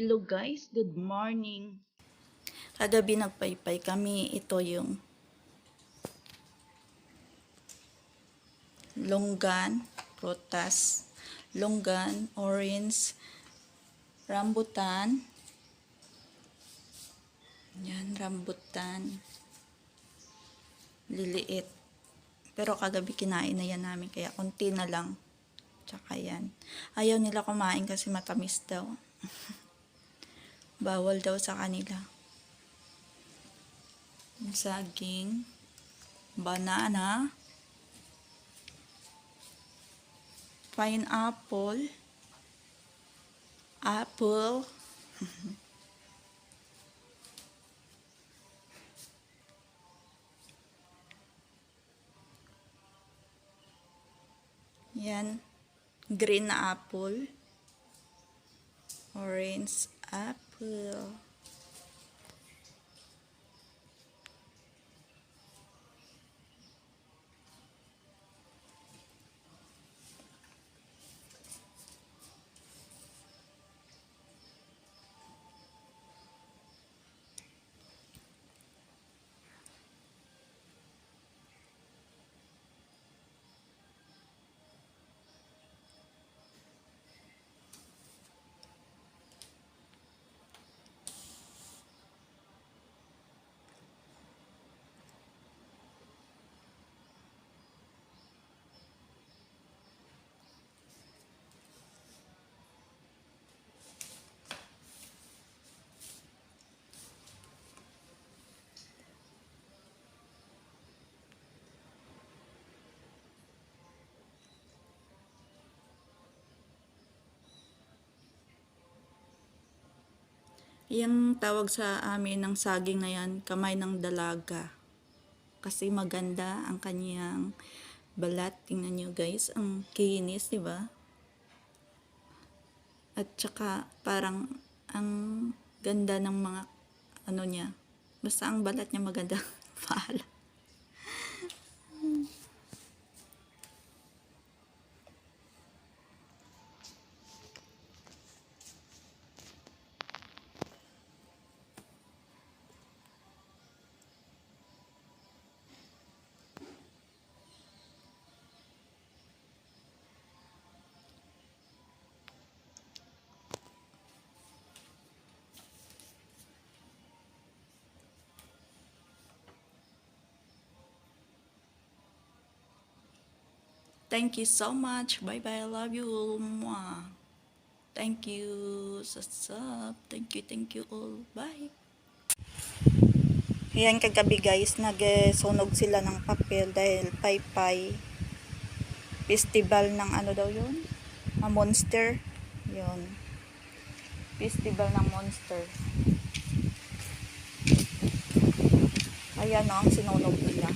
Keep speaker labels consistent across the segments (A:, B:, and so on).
A: Hello guys, good morning.
B: Kagabi nagpaypay kami. Ito yung longgan, prutas, longgan, orange, rambutan. Yan, rambutan. Liliit. Pero kagabi kinain na yan namin, kaya konti na lang. Tsaka yan. Ayaw nila kumain kasi matamis daw. Bawal daw sa kanila. Saging, banana, pineapple, apple, yan, green na apple, orange apple, 对啊 Yung tawag sa amin ng saging na yan, kamay ng dalaga. Kasi maganda ang kanyang balat. Tingnan nyo guys, ang kinis, di ba? At saka parang ang ganda ng mga ano niya. Basta ang balat niya maganda. Paala. Thank you so much. Bye bye. I love you. Mwah. Thank you. Sasap. Thank you. Thank you all. Bye. Ayan kagabi guys, nagsunog sila ng papel dahil paypay festival ng ano daw yun? A monster. Yun. Festival ng monster. Ayan o, ang sinunog nila.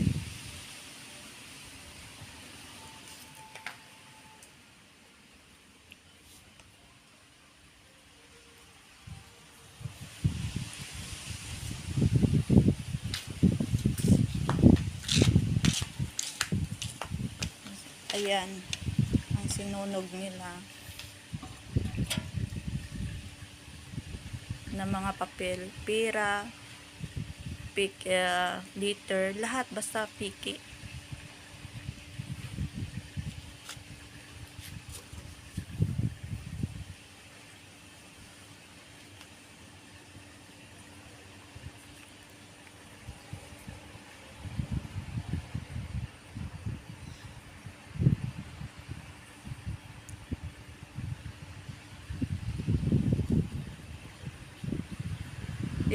B: Ayan, ang sinunog nila na mga papel, pera, pick, uh, liter, lahat basta piki.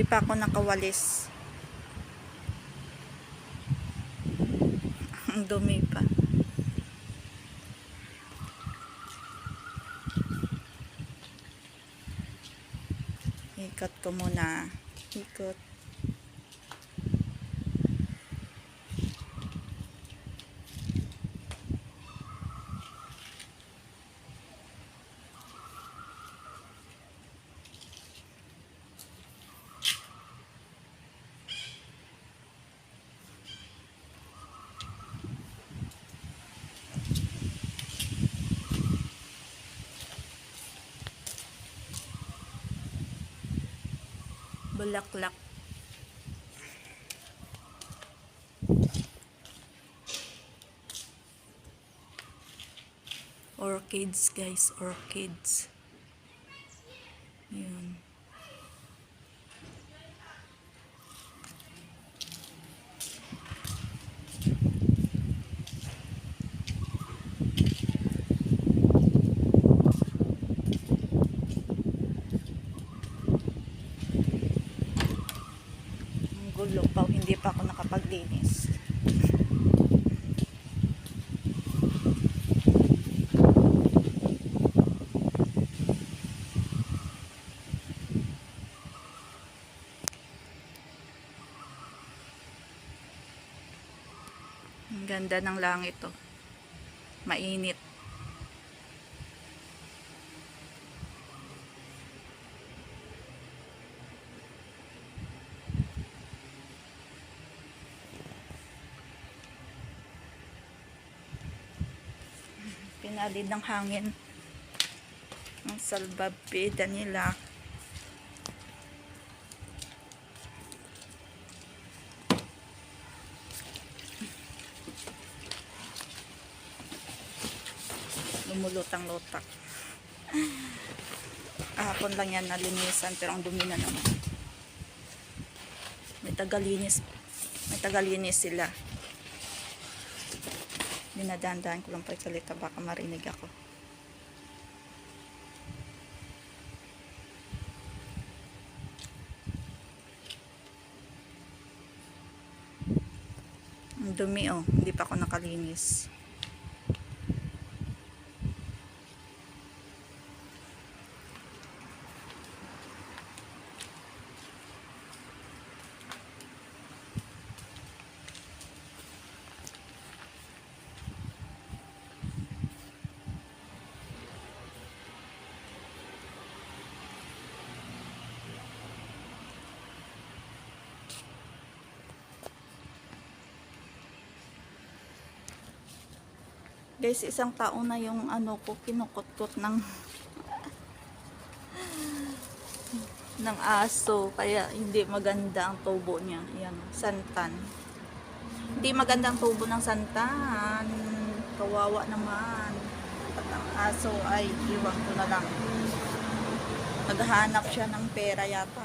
B: Pa ako nakawalis. Ang dumi pa. Ikot ko muna. Ikot. Bulaklak. Orchids guys, orchids. Yun. Pa, hindi pa ako nakapaglinis. Ang ganda ng langit to. Mainit. Pinalid ng hangin. Ang salbabida nila. lumulutang-lutak. Kahapon lang yan nalinisan pero ang dumi na naman. May tagalinis. May tagalinis sila. Dinadandaan ko lang pa salita baka marinig ako. Ang dumi oh, hindi pa ako nakalinis. Guys, isang taon na yung ano ko, kinukot-kot ng ng aso. Kaya hindi maganda ang tubo niya. Yan, santan. Hindi maganda ang tubo ng santan. Kawawa naman. At ang aso ay iwan ko na lang. Naghahanap siya ng pera yata.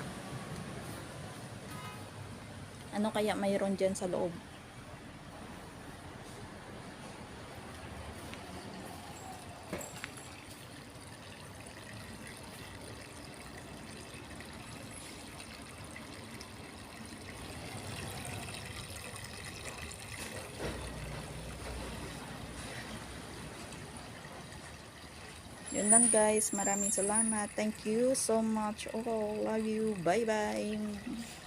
B: Ano kaya mayroon dyan sa loob? Yun lang guys. Maraming salamat. Thank you so much. Oh, love you. Bye-bye.